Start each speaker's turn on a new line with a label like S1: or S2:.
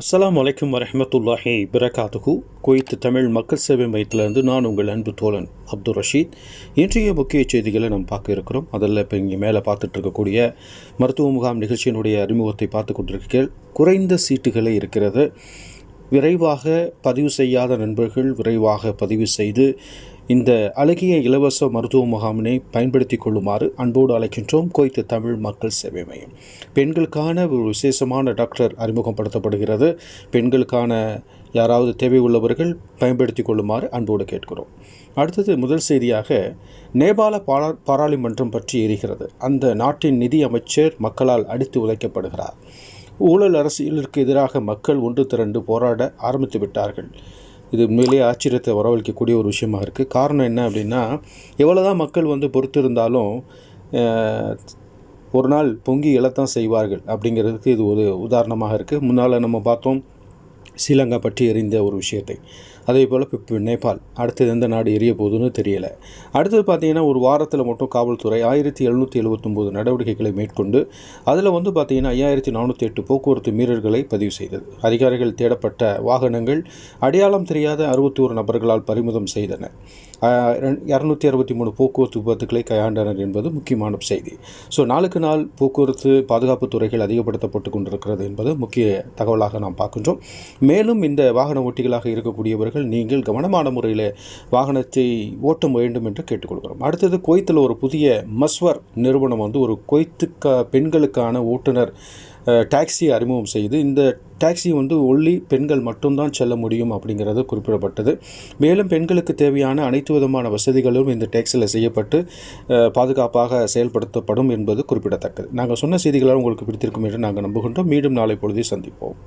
S1: அஸ்லாம் வலைக்கம் வரமத்துல்லாஹி பிரகாத்துகு குவைத்து தமிழ் மக்கள் சேவை மையத்திலிருந்து நான் உங்கள் அன்பு தோழன் அப்துல் ரஷீத். இன்றைய முக்கிய செய்திகளை நம்ம பார்க்க இருக்கிறோம். அதில் இப்போ இங்கே மேலே பார்த்துட்டு இருக்கக்கூடிய மருத்துவ முகாம் நிகழ்ச்சியினுடைய அறிமுகத்தை பார்த்து கொண்டிருக்கீர்கள் குறைந்த சீட்டுகளே இருக்கிறது. விரைவாக பதிவு செய்யாத நண்பர்கள் விரைவாக பதிவு செய்து இந்த அழகிய இலவச மருத்துவ முகாமினை பயன்படுத்தி கொள்ளுமாறு அன்போடு அழைக்கின்றோம். கோய்த்து தமிழ் மக்கள் சேவை மையம். பெண்களுக்கான ஒரு விசேஷமான டாக்டர் அறிமுகப்படுத்தப்படுகிறது. பெண்களுக்கான யாராவது தேவை உள்ளவர்கள் பயன்படுத்தி கொள்ளுமாறு அன்போடு கேட்கிறோம். அடுத்தது முதல் செய்தியாக நேபாள பாரா பாராளுமன்றம் பற்றி எரிகிறது அந்த நாட்டின் நிதி அமைச்சர் மக்களால் அடித்து உதைக்கப்படுகிறார். ஊழல் அரசியலிற்கு எதிராக மக்கள் ஒன்று திரண்டு போராட ஆரம்பித்து விட்டார்கள். இது உண்மையிலேயே ஆச்சரியத்தை வரவழைக்கக்கூடிய ஒரு விஷயமாக இருக்குது காரணம் என்ன அப்படின்னா எவ்வளோ தான் மக்கள் வந்து பொறுத்திருந்தாலும் ஒரு நாள் பொங்கி எழத்தான் செய்வார்கள் அப்படிங்கிறதுக்கு இது ஒரு உதாரணமாக இருக்குது முன்னால் நம்ம பார்த்தோம் ஸ்ரீலங்கா பற்றி எறிந்த ஒரு விஷயத்தை. அதே போல் இப்போ நேபாள். அடுத்தது எந்த நாடு எரிய போகுதுன்னு தெரியலை. அடுத்தது பார்த்தீங்கன்னா ஒரு வாரத்தில் மட்டும் காவல்துறை ஆயிரத்தி எழுநூற்றி எழுபத்தொம்போது நடவடிக்கைகளை மேற்கொண்டு அதில் வந்து பார்த்தீங்கன்னா ஐயாயிரத்தி நானூற்றி எட்டு போக்குவரத்து மீறல்களை பதிவு செய்தது. அதிகாரிகள் தேடப்பட்ட வாகனங்கள் அடையாளம் தெரியாத அறுபத்தி ஒரு நபர்களால் பறிமுதம் செய்தன. இரநூத்தி அறுபத்தி மூணு போக்குவரத்து விபத்துக்களை கையாண்டனர் என்பது முக்கியமான செய்தி. ஸோ நாளுக்கு நாள் போக்குவரத்து பாதுகாப்பு துறைகள் அதிகப்படுத்தப்பட்டு கொண்டிருக்கிறது என்பது முக்கிய தகவலாக நாம் பார்க்கின்றோம். மேலும் இந்த வாகன ஓட்டிகளாக இருக்கக்கூடியவர்கள் நீங்கள் கவனமான முறையில் வாகனத்தை ஓட்ட வேண்டும் என்று கேட்டுக்கொள்கிறோம். அடுத்தது குவைத்தில் ஒரு புதிய மஸ்வர் நிறுவனம் வந்து ஒரு குவைத்துக்க பெண்களுக்கான ஓட்டுநர் டாக்ஸியை அறிமுகம் செய்து இந்த டாக்ஸி வந்து ஒல்லி பெண்கள் மட்டும்தான் செல்ல முடியும் அப்படிங்கிறது குறிப்பிடப்பட்டது. மேலும் பெண்களுக்கு தேவையான அனைத்து விதமான வசதிகளும் இந்த டாக்ஸியில் செய்யப்பட்டு பாதுகாப்பாக செயல்படுத்தப்படும் என்பது குறிப்பிடத்தக்கது. நாங்கள் சொன்ன செய்திகளால் உங்களுக்கு பிடித்திருக்கும் என்று நாங்கள் நம்புகின்றோம். மீண்டும் நாளை பொழுது சந்திப்போம்.